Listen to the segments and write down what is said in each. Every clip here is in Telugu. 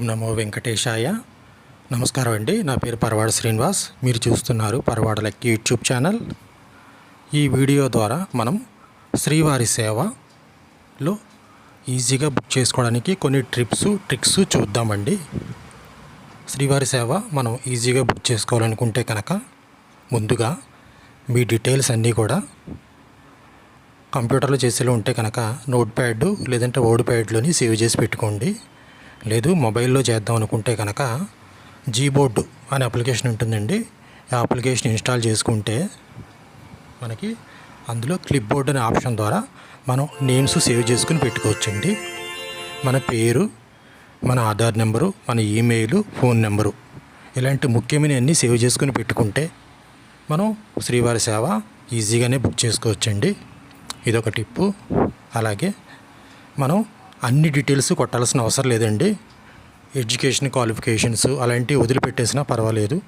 నమో వెంకటేశాయ. నమస్కారం అండి. నా పేరు పరవాడ శ్రీనివాస్. మీరు చూస్తున్నారు పరవాడ లెక్క యూట్యూబ్ ఛానల్. ఈ వీడియో ద్వారా మనం శ్రీవారి సేవలో ఈజీగా బుక్ చేసుకోవడానికి కొన్ని ట్రిప్స్ ట్రిక్స్ చూద్దామండి. శ్రీవారి సేవ మనం ఈజీగా బుక్ చేసుకోవాలనుకుంటే కనుక ముందుగా మీ డీటెయిల్స్ అన్నీ కూడా కంప్యూటర్లో చేసేలో ఉంటే కనుక నోట్ ప్యాడ్ లేదంటే ఓడ్ ప్యాడ్లోని సేవ్ చేసి పెట్టుకోండి. లేదు మొబైల్లో చేద్దాం అనుకుంటే కనుక జీబోర్డ్ అనే అప్లికేషన్ ఉంటుందండి. ఆ అప్లికేషన్ ఇన్స్టాల్ చేసుకుంటే మనకి అందులో క్లిప్ బోర్డ్ అనే ఆప్షన్ ద్వారా మనం నేమ్స్ సేవ్ చేసుకుని పెట్టుకోవచ్చండి. మన పేరు మన ఆధార్ నెంబరు మన ఈమెయిల్ ఫోన్ నెంబరు ఇలాంటి ముఖ్యమైన అన్నీ సేవ్ చేసుకుని పెట్టుకుంటే మనం శ్రీవారి సేవ ఈజీగానే బుక్ చేసుకోవచ్చండి. ఇదొక టిప్పు. అలాగే మనం అన్ని డీటెయిల్స్ కొట్టాల్సిన అవసరం లేదండి. ఎడ్యుకేషన్ క్వాలిఫికేషన్స్ అలాంటివి వదిలిపెట్టేసినా పర్వాలేదు.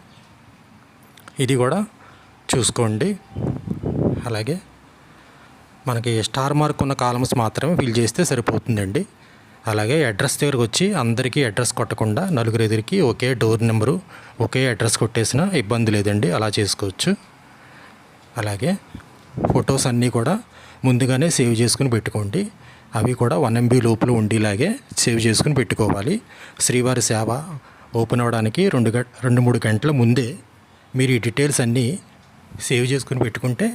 ఇది కూడా చూసుకోండి. అలాగే మనకి స్టార్ మార్క్ ఉన్న కాలమ్స్ మాత్రమే ఫిల్ చేస్తే సరిపోతుందండి. అలాగే అడ్రస్ దగ్గరకు వచ్చి అందరికీ అడ్రస్ కొట్టకుండా నలుగురు ఎదురికి ఒకే డోర్ నెంబరు ఒకే అడ్రస్ కొట్టేసినా ఇబ్బంది లేదండి. అలా చేసుకోవచ్చు. అలాగే ఫొటోస్ అన్నీ కూడా ముందుగానే సేవ్ చేసుకుని పెట్టుకోండి. అవి కూడా వన్ ఎంబీ లోపల ఉండేలాగే సేవ్ చేసుకుని పెట్టుకోవాలి. శ్రీవారి సేవ ఓపెన్ అవ్వడానికి రెండు గ రెండు మూడు గంటల ముందే మీరు ఈ డీటెయిల్స్ అన్నీ సేవ్ చేసుకుని పెట్టుకుంటే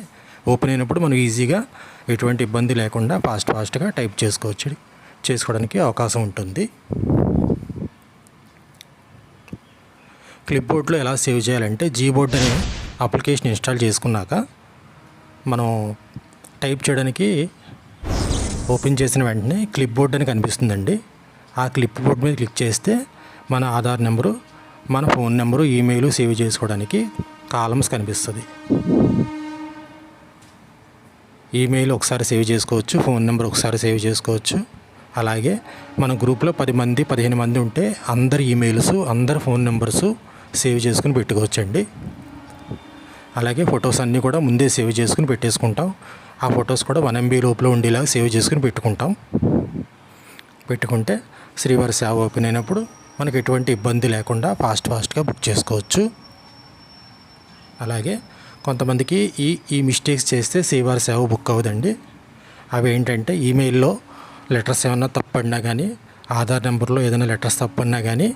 ఓపెన్ అయినప్పుడు మనం ఈజీగా ఎటువంటి ఇబ్బంది లేకుండా ఫాస్ట్ ఫాస్ట్గా టైప్ చేసుకోవచ్చు. చేసుకోవడానికి అవకాశం ఉంటుంది. క్లిప్ బోర్డ్లో ఎలా సేవ్ చేయాలంటే జీబోర్డ్ అనే అప్లికేషన్ ఇన్స్టాల్ చేసుకున్నాక మనం టైప్ చేయడానికి ఓపెన్ చేసిన వెంటనే క్లిప్ బోర్డ్ అని కనిపిస్తుందండి. ఆ క్లిప్ బోర్డ్ మీద క్లిక్ చేస్తే మన ఆధార్ నెంబరు మన ఫోన్ నెంబరు ఈమెయిల్ సేవ్ చేసుకోవడానికి కాలమ్స్ కనిపిస్తుంది. ఈమెయిల్ ఒకసారి సేవ్ చేసుకోవచ్చు ఫోన్ నెంబర్ ఒకసారి సేవ్ చేసుకోవచ్చు. అలాగే మన గ్రూప్లో పది మంది పదిహేను మంది ఉంటే అందరి ఈమెయిల్స్ అందరి ఫోన్ నెంబర్స్ సేవ్ చేసుకుని పెట్టుకోవచ్చండి. అలాగే ఫొటోస్ అన్నీ కూడా ముందే సేవ్ చేసుకుని పెట్టేసుకుంటాం. ఆ ఫొటోస్ కూడా వన్ ఎంబీ లోపల ఉండేలాగా సేవ్ చేసుకుని పెట్టుకుంటాం. పెట్టుకుంటే శ్రీవారి సేవ ఓపెన్ అయినప్పుడు మనకి ఎటువంటి ఇబ్బంది లేకుండా ఫాస్ట్ ఫాస్ట్గా బుక్ చేసుకోవచ్చు. అలాగే కొంతమందికి ఈ ఈ మిస్టేక్స్ చేస్తే శ్రీవారి సేవ బుక్ అవ్వదండి. అవి ఏంటంటే ఈమెయిల్లో లెటర్స్ ఏమన్నా తప్పడినా కానీ ఆధార్ నెంబర్లో ఏదైనా లెటర్స్ తప్పడినా కానీ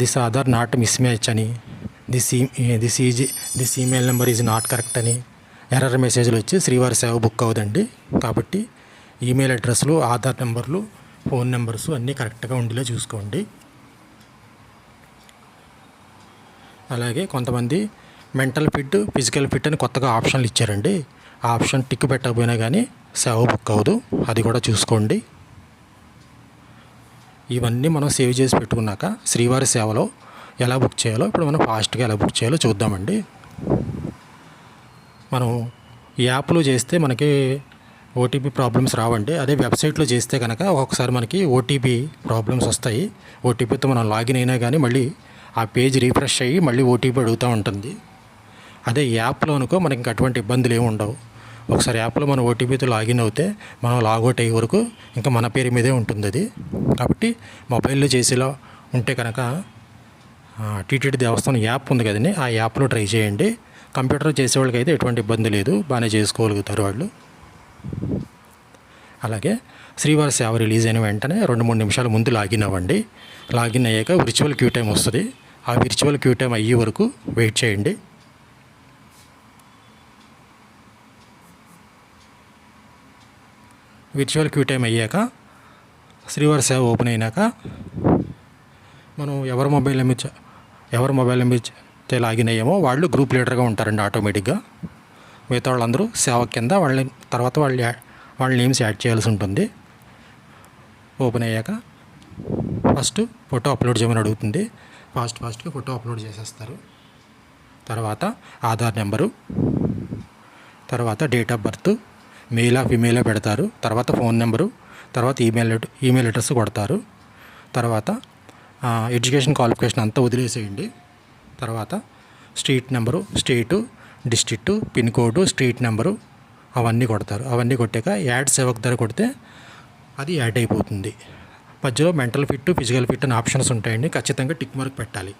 this Aadhaar not mismatch అని దిస్ ఈ this is this email number is not correct అని ఎర్రర్ మెసేజ్లు వచ్చి శ్రీవారి సేవ బుక్ అవ్వదండి. కాబట్టి ఈమెయిల్ అడ్రస్లు ఆధార్ నెంబర్లు ఫోన్ నెంబర్స్ అన్నీ కరెక్ట్గా ఉండేలా చూసుకోండి. అలాగే కొంతమంది మెంటల్ ఫిట్ ఫిజికల్ ఫిట్ అని కొత్తగా ఆప్షన్లు ఇచ్చారండి. ఆ ఆప్షన్ టిక్ పెట్టకపోయినా కానీ సేవ బుక్ అవ్వదు. అది కూడా చూసుకోండి. ఇవన్నీ మనం సేవ్ చేసి పెట్టుకున్నాక శ్రీవారి సేవలో ఎలా బుక్ చేయాలో ఇప్పుడు మనం ఫాస్ట్గా ఎలా బుక్ చేయాలో చూద్దామండి. మనం యాప్లో చేస్తే మనకి ఓటీపీ ప్రాబ్లమ్స్ రావండి అదే వెబ్సైట్లో చేస్తే కనుక ఒక్కొక్కసారి మనకి ఓటీపీ ప్రాబ్లమ్స్ వస్తాయి. ఓటీపీతో మనం లాగిన్ అయినా కానీ మళ్ళీ ఆ పేజ్ రీఫ్రెష్ అయ్యి మళ్ళీ ఓటీపీ అడుగుతూ ఉంటుంది. అదే యాప్లో అనుకో మనకి ఇంక అటువంటి ఇబ్బందులు ఏమి ఉండవు. ఒకసారి యాప్లో మనం ఓటీపీతో లాగిన్ అవుతే మనం లాగౌట్ అయ్యే వరకు ఇంకా మన పేరు మీదే ఉంటుంది అది. కాబట్టి మొబైల్లో చేసేలా ఉంటే కనుక టీటీడీ దేవస్థానం యాప్ ఉంది కదండి ఆ యాప్లో ట్రై చేయండి. కంప్యూటర్ చేసేవాళ్ళకి అయితే ఎటువంటి ఇబ్బంది లేదు. బాగానే చేసుకోగలుగుతారు వాళ్ళు. అలాగే శ్రీవారి సేవ రిలీజ్ అయిన వెంటనే రెండు మూడు నిమిషాల ముందు లాగిన్ అవ్వండి. లాగిన్ అయ్యాక విర్చువల్ క్యూ టైం వస్తుంది. ఆ విర్చువల్ క్యూ టైం అయ్యే వరకు వెయిట్ చేయండి. విర్చువల్ క్యూ టైం అయ్యాక శ్రీవారి సేవ ఓపెన్ అయినాక మనం ఎవరి మొబైల్ నెంబర్ ఎవరి మొబైల్ నెంబర్ అయితే లాగిన్ వాళ్ళు గ్రూప్ లీడర్గా ఉంటారండి ఆటోమేటిక్గా. మిగతా వాళ్ళందరూ సేవ కింద వాళ్ళ తర్వాత వాళ్ళ యా- వాళ్ళ నేమ్స్ యాడ్ చేయాల్సి ఉంటుంది. ఓపెన్ అయ్యాక ఫస్ట్ ఫోటో అప్లోడ్ చేయమని అడుగుతుంది. ఫాస్ట్ ఫాస్ట్గా ఫోటో అప్లోడ్ చేసేస్తారు. తర్వాత ఆధార్ నెంబరు తర్వాత డేట్ ఆఫ్ బర్త్ మెయిలా ఫిమేలా పెడతారు. తర్వాత ఫోన్ నెంబరు తర్వాత ఈమెయిల్ ఈమెయిల్ అడ్రస్ కొడతారు. తర్వాత ఎడ్యుకేషన్ క్వాలిఫికేషన్ అంతా వదిలేసేయండి. తర్వాత street number state district pin code street number అవన్నీ కొడతారు. అవన్నీ కొట్టాక యాడ్ సేవక్ ధర కొడితే అది యాడ్ అయిపోతుంది. మధ్యలో మెంటల్ ఫిట్ ఫిజికల్ ఫిట్ అని ఆప్షన్స్ ఉంటాయండి. ఖచ్చితంగా టిక్ మార్క్ పెట్టాలి.